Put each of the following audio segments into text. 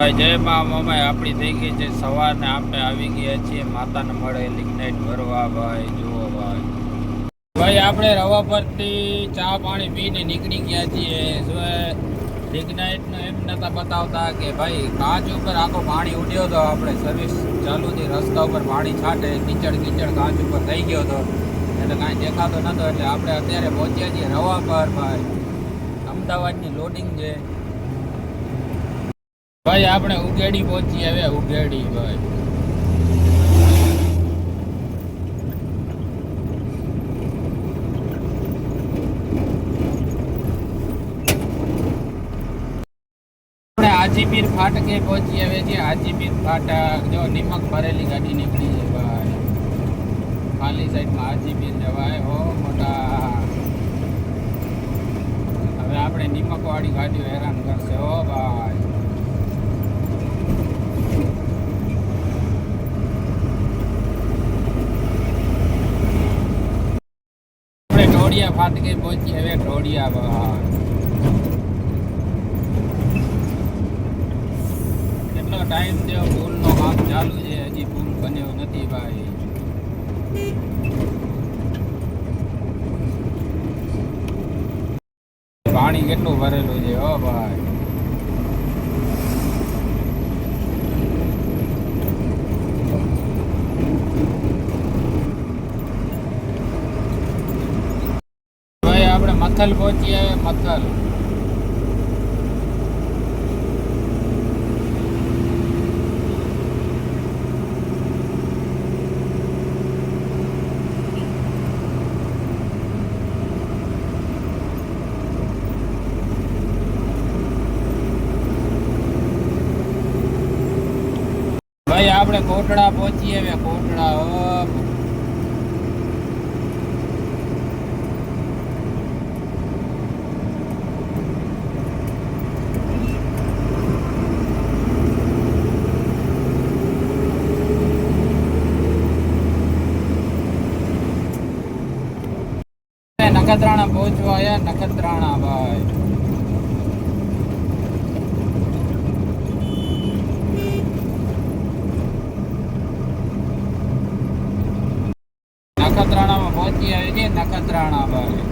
જય મા મમાઈ આપણી થઈ ગઈ છે સવારને આપણે આવી ગયા છીએ, માતાને મળે લિગ્નાઇટ ભરવા, ભાઈ, જુઓ, ભાઈ. ભાઈ, આપણે રવા પરથી ચા પાણી પીને નીકળી ગયા છીએ. લિગ્નાઇટનું એમ નતા બતાવતા કે ભાઈ, કાચ ઉપર આખો પાણી ઉડ્યો હતો આપણે સર્વિસ ચાલુ હતી, રસ્તા ઉપર પાણી છાંટે, કીચડ કીચડ કાચ ઉપર થઈ ગયો હતો એટલે કાંઈ દેખાતો નતો, એટલે આપણે અત્યારે પહોંચ્યા છીએ રવા પર, ભાઈ. અમદાવાદની લોડિંગ છે. ભાઈ, આપણે ઉગેડી પહોંચી હવે ઉગેડી ભાઈ. હાજીપીર ફાટકે પહોંચી આવે છે હાજીપીર ફાટક. જો, નિમક ભરેલી ગાડી નીકળી છે, ભાઈ. ખાલી સાઈડમાં હાજીપીર જવાય હો, મોટા. હવે આપણે નિમક વાળી ગાડીઓ હેરાન કરશે, હો ભાઈ આપણે ઢોળિયા ફાટકે પહોંચી હવે ઢોળિયા કેટલો ટાઈમ થયો? પુલનો કામ ચાલુ છે, હજી પુલ બન્યો નથી ભાઈ. પાણી કેટલું ભરેલું છે હો ભાઈ ભાઈ આપણે મથલ પહોંચી આવે મથલ ભાઈ આપણે કોટડા પહોંચી આવ્યા કોટડા હો નખત્રાણા પહોંચવા આવ્યા નખત્રાણા ભાઈ. નખત્રાણામાં પહોંચી આવી છે નખત્રાણા ભાઈ.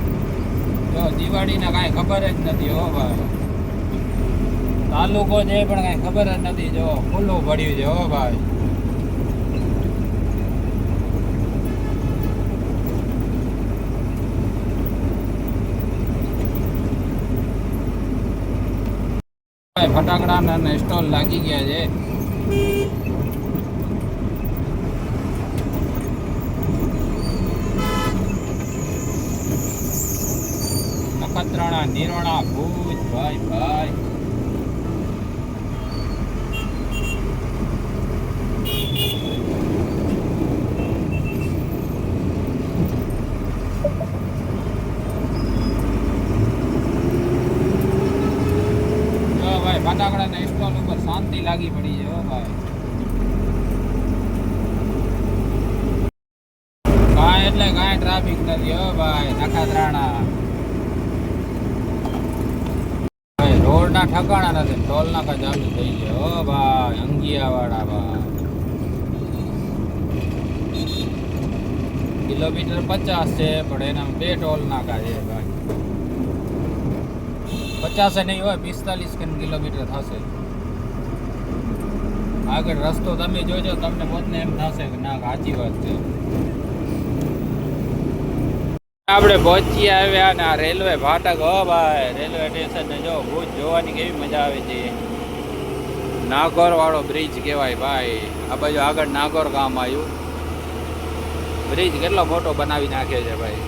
જો દિવાળીને કાંઈ ખબર જ નથી હો ભાઈ. તાલુકો છે પણ કાંઈ ખબર જ નથી જો ખુલ્લું પડ્યું છે હો ભાઈ. ભાઈ ફટાકડાના સ્ટોલ લાગી ગયા છે. નખત્રાણા નિરોણા ભુજ ભાઈ ભાઈ જો ફટાકડાના સ્ટોલ ઉપર શાંતિ લાગી પડી છે ભાઈ. એટલે કાંઈ ટ્રાફિક નથી, હો ભાઈ નખત્રાણા ભાઈ, રોડના ઠકાણા નથી, ટોલ નાકા ચાલુ થઈ છે હો ભાઈ, અંગિયાવાળા ભાઈ. કિલોમીટર પચાસ છે, પણ એના બે ટોલ નાકા છે, ભાઈ. પચાસે નહીં હોય, પિસ્તાલીસ કિલોમીટર થશે. આગળ રસ્તો તમે જોજો, તમને પોતને એમ થશે કે ના, સાચી વાત છે. આપણે પહોંચી આવ્યા ને આ રેલવે ફાટક. હો ભાઈ, રેલવે સ્ટેશન ને જો, ભૂજ જોવાની કેવી મજા આવે છે. નાગોર વાળો બ્રિજ કહેવાય ભાઈ. આ બાજુ આગળ નાગોર ગામ આવ્યું. બ્રિજ કેટલો મોટો બનાવી નાખ્યો છે ભાઈ.